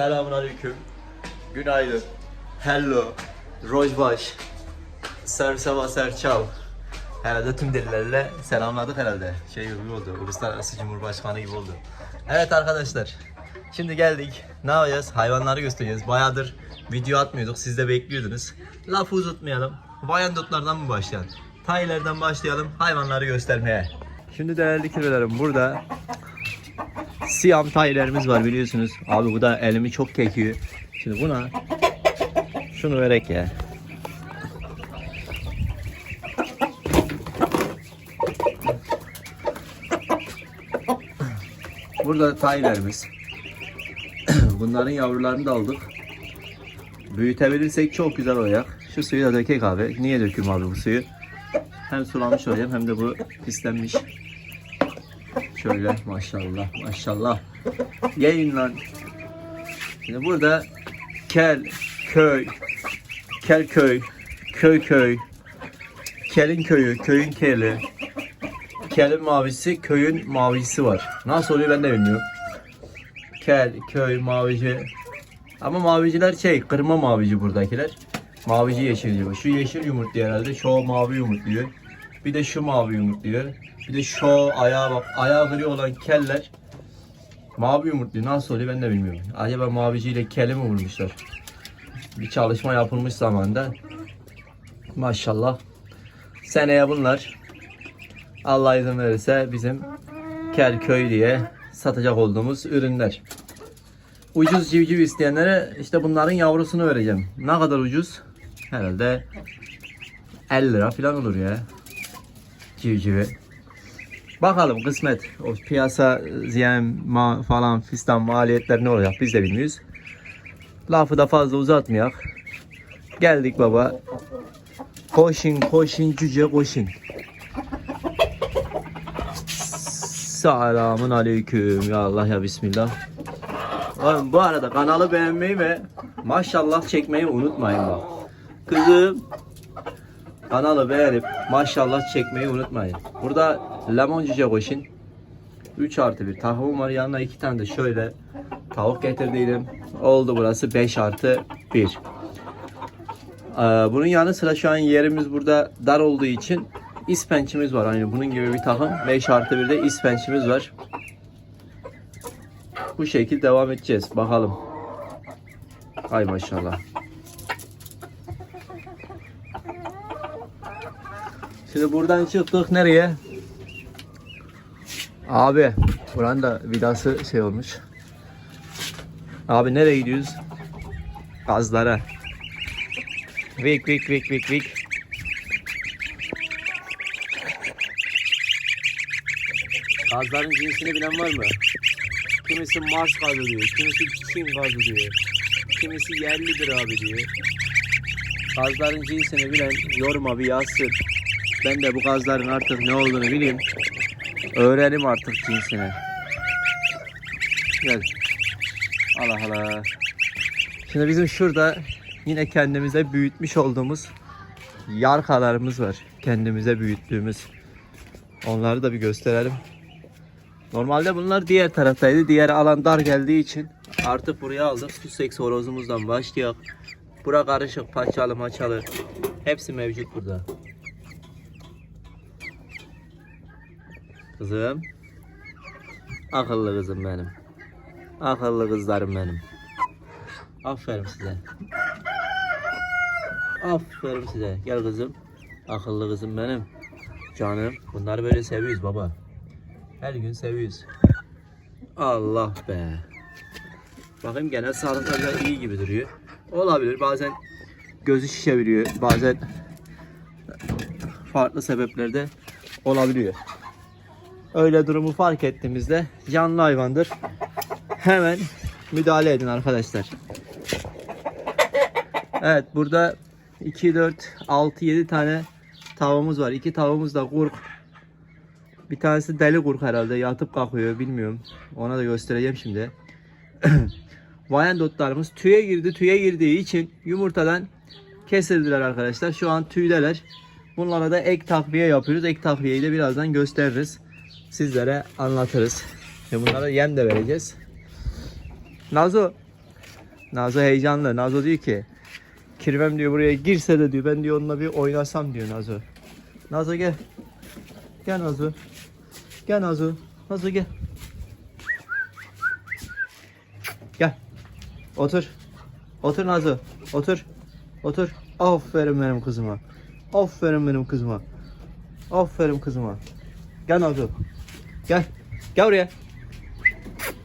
Selamun aleyküm. Günaydın. Hello. Rojbaş. Serseva serçav. Herhalde tüm dillerle selamladık herhalde. Şey gibi oldu. Uluslararası Cumhurbaşkanı gibi oldu. Evet arkadaşlar. Şimdi geldik. Ne yapacağız? Hayvanları göstereceğiz. Bayağıdır video atmıyorduk. Siz de bekliyordunuz. Lafı uzatmayalım. Bayandotlardan mı başlayalım? Taylerden başlayalım. Hayvanları göstermeye. Şimdi değerli kirelerim burada Siyam taylerimiz var biliyorsunuz. Abi bu da elimi çok kekiyor. Şimdi buna şunu verek ya. Burada taylerimiz. Bunların yavrularını da aldık. Büyütebilirsek çok güzel olacak. Şu suyu da dökek abi. Niye döküyorum abi bu suyu? Hem sulamış olacağım hem de bu pislenmiş. Şöyle maşallah maşallah. Yayın lan. Şimdi burada kel, köy, kel köy, köy köy, kelin köyü, köyün keli, kelin mavisi, köyün mavisi var. Nasıl oluyor ben de bilmiyorum. Kel, köy, mavici. Ama maviciler şey, kırma mavici buradakiler. Mavici yeşil diyor. Şu yeşil yumurtluyor herhalde. Şu mavi yumurtluyor. Bir de şu mavi yumurtluyor. Bir de şu ayağa bak. Ayağı gri olan keller mavi yumurtluyor. Nasıl oluyor ben de bilmiyorum. Acaba maviciyle keli mi vurmuşlar? Bir çalışma yapılmış zamanda. Maşallah. Seneye bunlar Allah izin verirse bizim kel köy diye satacak olduğumuz ürünler. Ucuz civciv isteyenlere işte bunların yavrusunu vereceğim. Ne kadar ucuz? Herhalde 50 lira falan olur ya. Civcivi. Bakalım kısmet. O piyasa ziyan falan fistan maliyetler ne olacak biz de bilmiyoruz. Lafı da fazla uzatmayak. Geldik baba. Koşun koşun cüce koşun. Selamun aleyküm ya Allah ya Bismillah. Oğlum bu arada kanalı beğenmeyi ve maşallah çekmeyi unutmayın bak. Kızım kanalı beğenip maşallah çekmeyi unutmayın. Burada lemon cüce koşun. 3 artı 1 tavuğum var yanına 2 tane de şöyle tavuk getirdiydim. Oldu burası 5 artı 1. Ee, bunun yanı sıra şu an yerimiz burada dar olduğu için ispençimiz var. Hani bunun gibi bir takım 5 artı 1'de ispençimiz var. Bu şekil devam edeceğiz. Bakalım. Ay maşallah. Şimdi buradan çıktık nereye? Abi buranın da vidası şey olmuş. Abi nereye gidiyoruz? Gazlara. Vik vik vik vik vik. Gazların cinsini bilen var mı? Kimisi Mars gazı diyor, kimisi Çin gazı diyor, kimisi yerlidir abi diyor. Gazların cinsini bilen yoruma bir yazsın. Ben de bu gazların artık ne olduğunu bileyim. Öğrenim artık cinsini. Gel. Allah Allah. Şimdi bizim şurada yine kendimize büyütmüş olduğumuz yarkalarımız var. Kendimize büyüttüğümüz. Onları da bir gösterelim. Normalde bunlar diğer taraftaydı. Diğer alan dar geldiği için artık buraya aldık. Sussex horozumuzdan başlayalım. Bura karışık, paçalı maçalı. Hepsi mevcut burada. Kızım. Akıllı kızım benim. Akıllı kızlarım benim. Aferin size. Aferin size. Gel kızım. Akıllı kızım benim. Canım. Bunları böyle seviyoruz baba. Her gün seviyoruz. Allah be. Bakayım genel sağlıklarla iyi gibi duruyor. Olabilir. Bazen gözü şişebiliyor. Bazen farklı sebeplerde olabiliyor. Öyle durumu fark ettiğimizde canlı hayvandır. Hemen müdahale edin arkadaşlar. Evet burada 2, 4, 6, 7 tane tavuğumuz var. 2 tavuğumuz da kurk. Bir tanesi deli kurk herhalde. Yatıp kalkıyor bilmiyorum. Ona da göstereceğim şimdi. Wyandottlarımız tüye girdi. Tüye girdiği için yumurtadan kesildiler arkadaşlar. Şu an tüydeler. Bunlara da ek takviye yapıyoruz. Ek takviyeyi de birazdan gösteririz. Sizlere anlatırız. Ve bunlara yem de vereceğiz. Nazo Nazo heyecanlı. Nazo diyor ki kirvem diyor buraya girse de diyor ben diyor onunla bir oynasam diyor Nazo. Nazo gel. Gel Nazo. Gel Nazo. Nazo gel. Gel. Otur. Otur Nazo. Otur. Otur. Aferin benim kızıma. Aferin benim kızıma. Aferin kızıma. Gel Nazo. Gel. Gel buraya.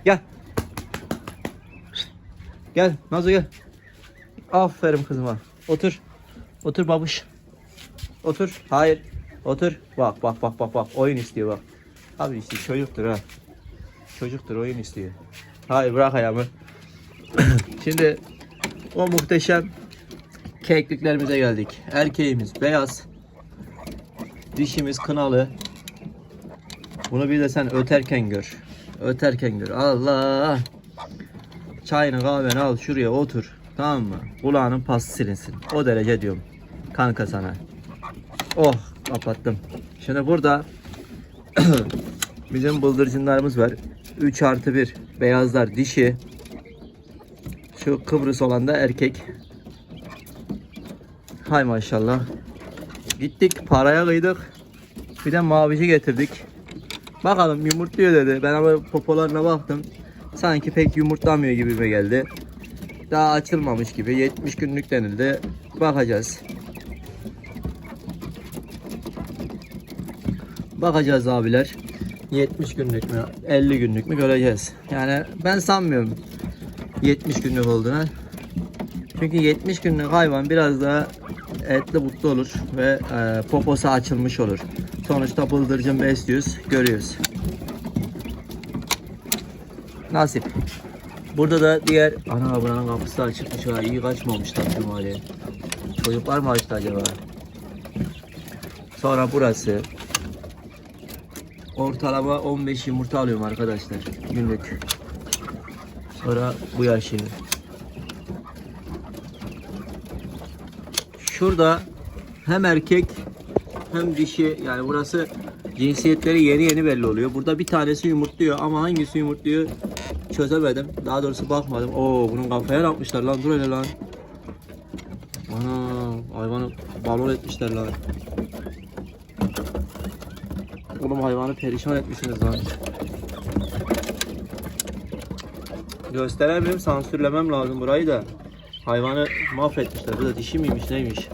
Gel. Gel Nazo gel. Aferin kızıma. Otur. Otur babuş. Otur. Hayır. Otur. Bak bak bak bak bak. Oyun istiyor bak. Abi işte çocuktur ha. Çocuktur oyun istiyor. Hayır bırak ayağımı. Şimdi o muhteşem kekliklerimize geldik. Erkeğimiz beyaz. Dişimiz kınalı. Bunu bir de sen öterken gör. Öterken gör. Allah. Çayını kahveni al şuraya otur. Tamam mı? Kulağının pası silinsin. O derece diyorum. Kanka sana. Oh kapattım. Şimdi burada bizim bıldırcınlarımız var. 3 artı 1 beyazlar dişi. Şu Kıbrıs olan da erkek. Hay maşallah. Gittik paraya kıydık. Bir de mavici getirdik. Bakalım yumurtluyor dedi. Ben ama popolarına baktım. Sanki pek yumurtlamıyor gibime geldi. Daha açılmamış gibi. 70 günlük denildi. Bakacağız. Bakacağız abiler. 70 günlük mü 50 günlük mü göreceğiz. Yani ben sanmıyorum 70 günlük olduğunu. Çünkü 70 günlük hayvan biraz daha etli butlu olur ve e, poposu açılmış olur. Sonuçta bıldırcın besliyoruz, görüyoruz. Nasip. Burada da diğer ana buranın kapısı açıkmış ha iyi kaçmamışlar Cumali. Çocuklar mı açtı acaba? Sonra burası. Ortalama 15 yumurta alıyorum arkadaşlar günlük. Sonra bu yaşı. Şurada hem erkek hem dişi yani burası cinsiyetleri yeni yeni belli oluyor. Burada bir tanesi yumurtluyor ama hangisi yumurtluyor çözemedim. Daha doğrusu bakmadım. Oo bunun kafaya ne yapmışlar lan dur hele lan. Ana hayvanı balon etmişler lan. Oğlum hayvanı perişan etmişsiniz lan. Gösteremiyorum sansürlemem lazım burayı da. Hayvanı mahvetmişler. Bu da dişi miymiş neymiş.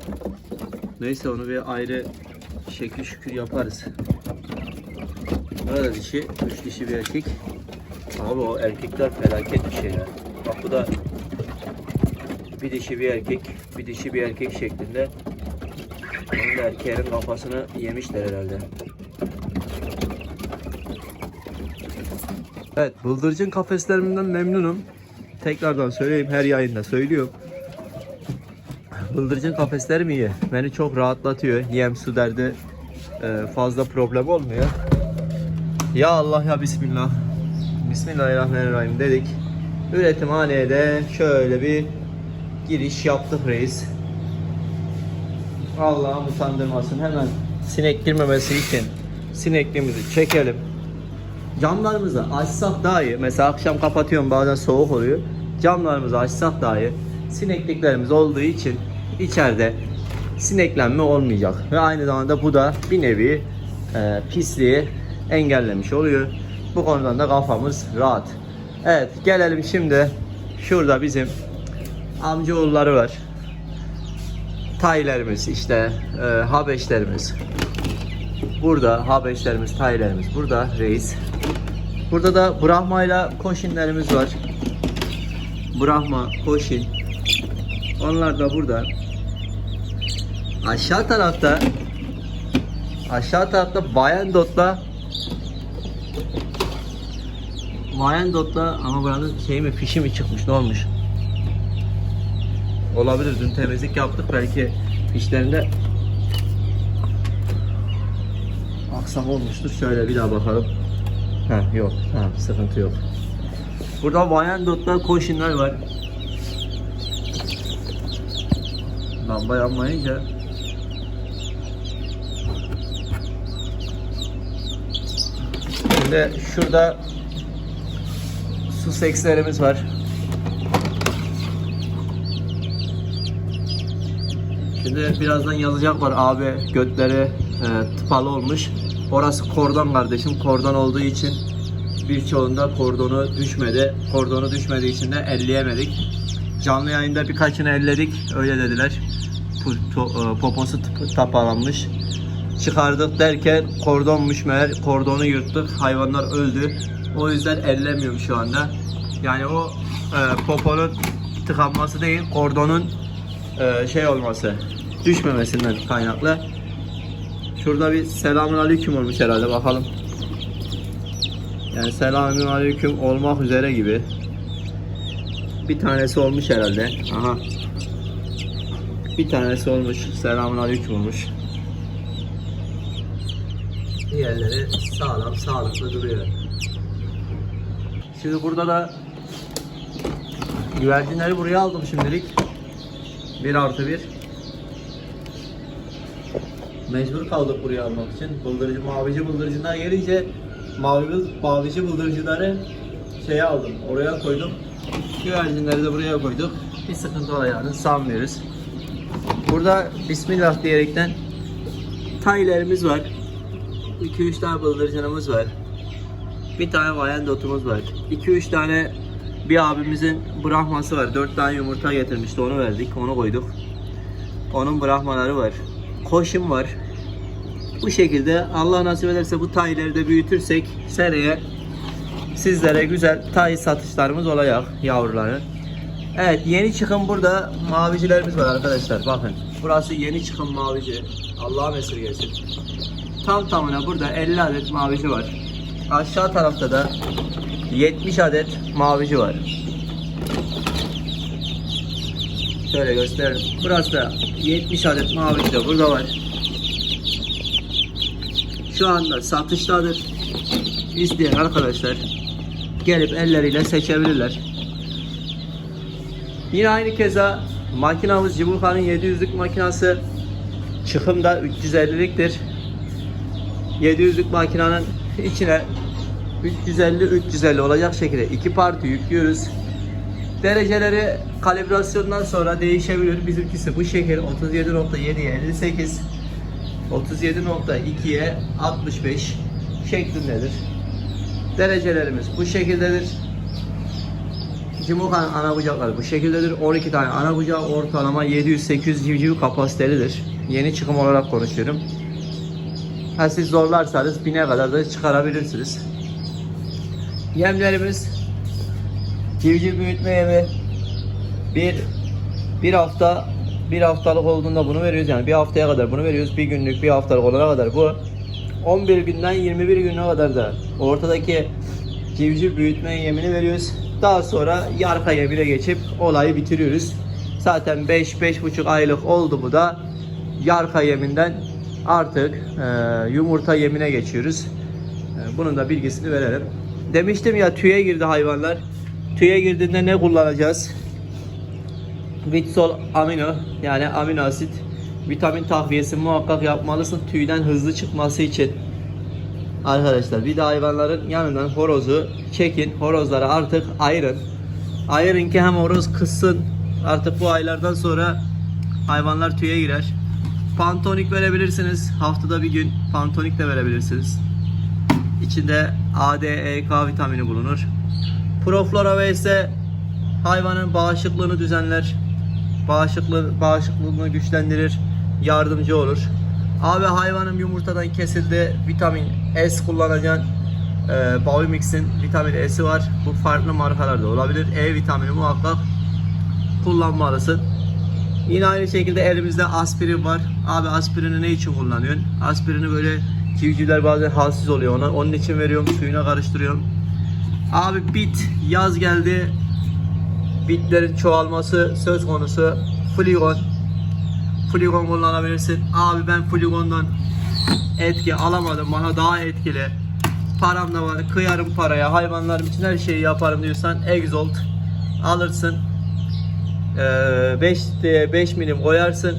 Neyse onu bir ayrı şekil şükür yaparız. Burada dişi, üç dişi bir erkek. Abi o erkekler felaket bir şeyler. Bak bu da bir dişi bir erkek, bir dişi bir erkek şeklinde. Onun da erkeğin kafasını yemişler herhalde. Evet, bıldırcın kafeslerimden memnunum. Tekrardan söyleyeyim, her yayında söylüyorum. Bıldırcın kafeslerim iyi. Beni çok rahatlatıyor. Yem su derdi e, fazla problem olmuyor. Ya Allah ya Bismillah. Bismillahirrahmanirrahim dedik. Üretimhaneye de şöyle bir giriş yaptık reis. Allah'ım utandırmasın. Hemen sinek girmemesi için sinekliğimizi çekelim. Camlarımızı açsak daha iyi. Mesela akşam kapatıyorum bazen soğuk oluyor. Camlarımızı açsak daha iyi. Sinekliklerimiz olduğu için içeride sineklenme olmayacak. Ve aynı zamanda bu da bir nevi e, pisliği engellemiş oluyor. Bu konudan da kafamız rahat. Evet gelelim şimdi şurada bizim amcaoğulları var. Taylerimiz işte e, Habeşlerimiz. Burada Habeşlerimiz, Taylerimiz burada reis. Burada da Brahma ile Koşinlerimiz var. Brahma, Koşin. Onlar da burada. Aşağı tarafta aşağı tarafta Bayandot'la Bayandot'la ama buranın şey mi fişi mi çıkmış ne olmuş? Olabilir dün temizlik yaptık belki fişlerinde aksak olmuştur. Şöyle bir daha bakalım. Ha yok. Ha sıkıntı yok. Burada Wyandott'ta koşinler var. Lamba yanmayınca Şimdi şurada su sekslerimiz var. Şimdi birazdan yazacaklar abi götleri e, tıpalı olmuş. Orası kordon kardeşim. Kordon olduğu için birçoğunda kordonu düşmedi. Kordonu düşmediği için de elleyemedik. Canlı yayında birkaçını elledik. Öyle dediler. E, poposu tapalanmış. Çıkardık derken kordonmuş meğer. Kordonu yırttık. Hayvanlar öldü. O yüzden ellemiyorum şu anda. Yani o e, poponun tıkanması değil, kordonun e, şey olması, düşmemesinden kaynaklı. Şurada bir selamun aleyküm olmuş herhalde bakalım. Yani selamun aleyküm olmak üzere gibi. Bir tanesi olmuş herhalde. Aha. Bir tanesi olmuş. Selamun aleyküm olmuş. Diğerleri sağlam, sağlıklı duruyor. Şimdi burada da güvercinleri buraya aldım şimdilik. 1 artı 1. Mecbur kaldık buraya almak için. Bıldırıcı, mavici bıldırıcılar gelince mavi, mavici bıldırıcıları şeye aldım. Oraya koydum. Güvercinleri de buraya koyduk. Bir sıkıntı olacağını sanmıyoruz. Burada Bismillah diyerekten taylerimiz var. 2-3 tane bıldırcınımız var. Bir tane vayandotumuz var. 2-3 tane bir abimizin brahması var. 4 tane yumurta getirmişti. Onu verdik. Onu koyduk. Onun brahmaları var. Koşum var. Bu şekilde Allah nasip ederse bu tayları da büyütürsek seneye sizlere güzel tay satışlarımız olacak yavruları. Evet yeni çıkım burada mavicilerimiz var arkadaşlar bakın. Burası yeni çıkım mavici. Allah'a esirgesin. Tam tamına burada 50 adet mavici var. Aşağı tarafta da 70 adet mavici var. Şöyle gösterelim. Burası da 70 adet mavici de burada var. Şu anda satıştadır. İsteyen arkadaşlar gelip elleriyle seçebilirler. Yine aynı keza makinamız Cibulkan'ın 700'lük makinası çıkımda 350'liktir. 700'lük makinenin içine 350-350 olacak şekilde iki parti yüklüyoruz. Dereceleri kalibrasyondan sonra değişebilir. Bizimkisi bu şekil 37.7'ye 58 37.2'ye 65 şeklindedir. Derecelerimiz bu şekildedir. Cimukan ana bucakları bu şekildedir. 12 tane ana bucağı ortalama 700-800 civciv kapasitelidir. Yeni çıkım olarak konuşuyorum. Ha siz zorlarsanız 1000'e kadar da çıkarabilirsiniz. Yemlerimiz. Civciv büyütme yemi. Bir bir hafta bir haftalık olduğunda bunu veriyoruz. Yani bir haftaya kadar bunu veriyoruz. Bir günlük bir haftalık olana kadar bu 11 günden 21 güne kadar da ortadaki civciv büyütme yemini veriyoruz. Daha sonra yarka yemine geçip olayı bitiriyoruz. Zaten 5-5,5 aylık oldu mu da. Yarka yeminden artık e, yumurta yemine geçiyoruz e, bunun da bilgisini verelim demiştim ya tüye girdi hayvanlar tüye girdiğinde ne kullanacağız Vitsol amino yani amino asit vitamin takviyesi muhakkak yapmalısın tüyden hızlı çıkması için. Arkadaşlar bir de hayvanların yanından horozu çekin. Horozları artık ayırın. Ayırın ki hem horoz kızsın. Artık bu aylardan sonra hayvanlar tüye girer. Pantonik verebilirsiniz. Haftada bir gün pantonik de verebilirsiniz. İçinde A, D, E, K vitamini bulunur. Proflora ve ise hayvanın bağışıklığını düzenler. Bağışıklığı, bağışıklığını güçlendirir. Yardımcı olur. Abi hayvanım yumurtadan kesildi. Vitamin S kullanacaksın. Ee, Bavimix'in vitamin S'i var. Bu farklı markalarda olabilir. E vitamini muhakkak kullanmalısın. Yine aynı şekilde elimizde aspirin var. Abi aspirini ne için kullanıyorsun? Aspirini böyle civcivler bazen halsiz oluyor ona. Onun için veriyorum. Suyuna karıştırıyorum. Abi bit yaz geldi. Bitlerin çoğalması söz konusu. Fligon. Fligon kullanabilirsin. Abi ben Fligon'dan etki alamadım. Bana daha etkili. Param da var. Kıyarım paraya. Hayvanlarım için her şeyi yaparım diyorsan Exalt alırsın. 5 litreye 5 milim koyarsın.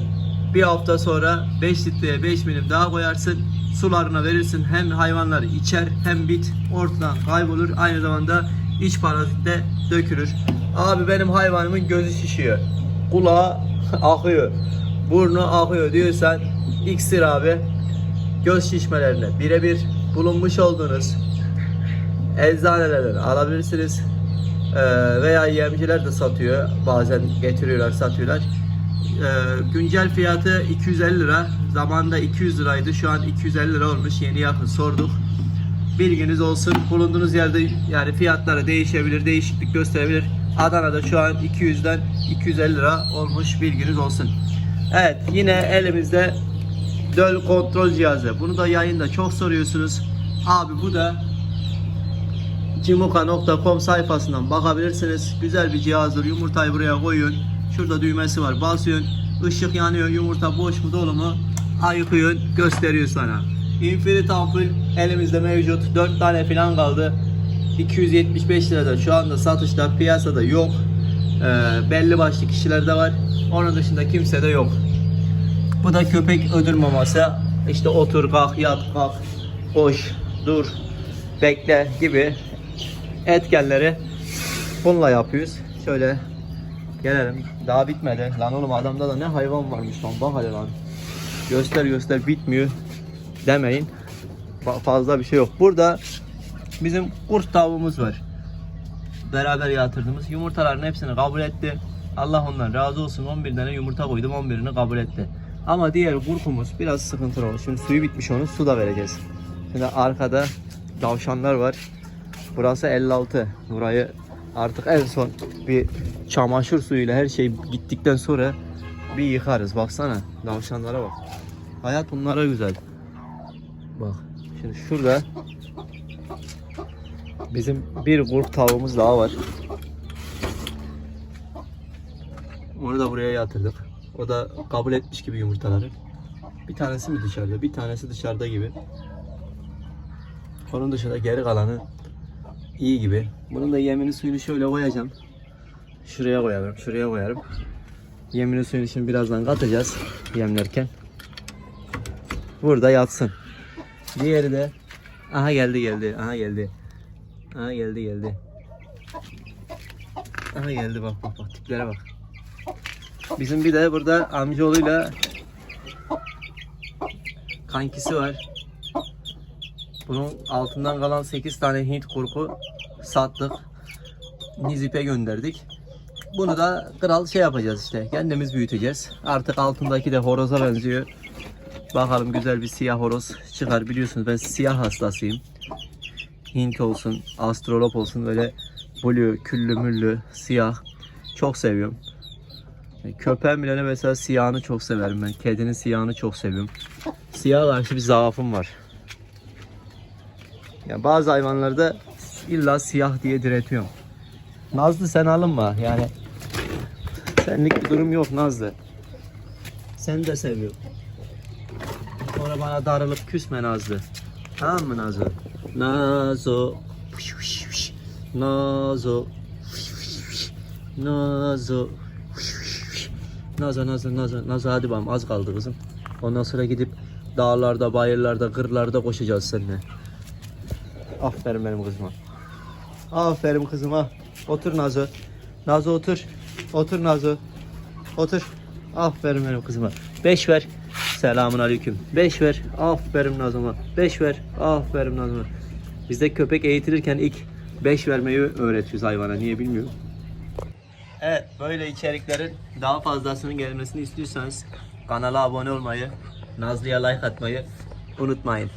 Bir hafta sonra 5 litreye 5 milim daha koyarsın. Sularına verirsin. Hem hayvanlar içer hem bit ortadan kaybolur. Aynı zamanda iç parazit de dökülür. Abi benim hayvanımın gözü şişiyor. Kulağı akıyor. burnu akıyor diyorsan iksir abi göz şişmelerine birebir bulunmuş olduğunuz eczanelerden alabilirsiniz. Ee, veya yemciler de satıyor. Bazen getiriyorlar, satıyorlar. Ee, güncel fiyatı 250 lira. Zamanında 200 liraydı. Şu an 250 lira olmuş. Yeni yakın sorduk. Bilginiz olsun. Bulunduğunuz yerde yani fiyatları değişebilir, değişiklik gösterebilir. Adana'da şu an 200'den 250 lira olmuş. Bilginiz olsun. Evet, yine elimizde döl kontrol cihazı. Bunu da yayında çok soruyorsunuz. Abi bu da Cimuka.com sayfasından bakabilirsiniz. Güzel bir cihazdır. Yumurtayı buraya koyun. Şurada düğmesi var. Basıyorsun. Işık yanıyor. Yumurta boş mu dolu mu? Ayıkıyorsun. Gösteriyor sana. Infinite ampul elimizde mevcut. 4 tane falan kaldı. 275 lirada şu anda satışta piyasada yok. Ee, belli başlı kişilerde var. Onun dışında kimsede yok. Bu da köpek ödül maması. İşte otur kalk yat kalk koş dur bekle gibi etkenleri bununla yapıyoruz. Şöyle gelelim. Daha bitmedi. Lan oğlum adamda da ne hayvan varmış lan. Bak hadi lan. Göster göster bitmiyor demeyin. Fa- Fazla bir şey yok. Burada bizim kurt tavuğumuz var. Beraber yatırdığımız yumurtaların hepsini kabul etti. Allah ondan razı olsun. 11 tane yumurta koydum. 11'ini kabul etti. Ama diğer kurkumuz biraz sıkıntılı oldu. Şimdi suyu bitmiş onun. Su da vereceğiz. Şimdi arkada tavşanlar var. Burası 56. Burayı artık en son bir çamaşır suyuyla her şey gittikten sonra bir yıkarız. Baksana tavşanlara bak. Hayat bunlara güzel. Bak şimdi şurada bizim bir grup tavuğumuz daha var. Onu da buraya yatırdık. O da kabul etmiş gibi yumurtaları. Bir tanesi mi dışarıda, bir tanesi dışarıda gibi. Onun dışında geri kalanı iyi gibi. Bunun da yemini suyunu şöyle koyacağım. Şuraya koyarım, şuraya koyarım. Yemini suyunu şimdi birazdan katacağız yemlerken. Burada yatsın. Diğeri de aha geldi geldi, aha geldi. Aha geldi geldi. Aha geldi bak bak bak tiplere bak. Bizim bir de burada amcaoğluyla kankisi var. Bunun altından kalan 8 tane Hint kurku sattık. Nizip'e gönderdik. Bunu da kral şey yapacağız işte. Kendimiz büyüteceğiz. Artık altındaki de horoza benziyor. Bakalım güzel bir siyah horoz çıkar. Biliyorsunuz ben siyah hastasıyım. Hint olsun, astrolop olsun böyle blue, küllü müllü, siyah. Çok seviyorum. Köpeğin bile mesela siyahını çok severim ben. Kedinin siyahını çok seviyorum. Siyah karşı bir zaafım var. Ya bazı hayvanlarda illa siyah diye diretiyorum. Nazlı sen alınma yani. Senlik bir durum yok Nazlı. Sen de seviyorum. Sonra bana darılıp küsme Nazlı. Tamam mı Nazo? Nazo. Nazo. Nazo. Nazo, Nazo, Nazo, Nazo hadi bakalım az kaldı kızım. Ondan sonra gidip dağlarda, bayırlarda, kırlarda koşacağız seninle. Aferin benim kızıma. Aferin kızıma. Otur Nazo. Nazo otur. Otur Nazo. Otur. Aferin benim kızıma. Beş ver. Selamun aleyküm. Beş ver. Aferin Nazo'ma. Beş ver. Aferin Nazo'ma. Bizde köpek eğitilirken ilk beş vermeyi öğretiyoruz hayvana. Niye bilmiyorum. Evet böyle içeriklerin daha fazlasının gelmesini istiyorsanız kanala abone olmayı, Nazlı'ya like atmayı unutmayın.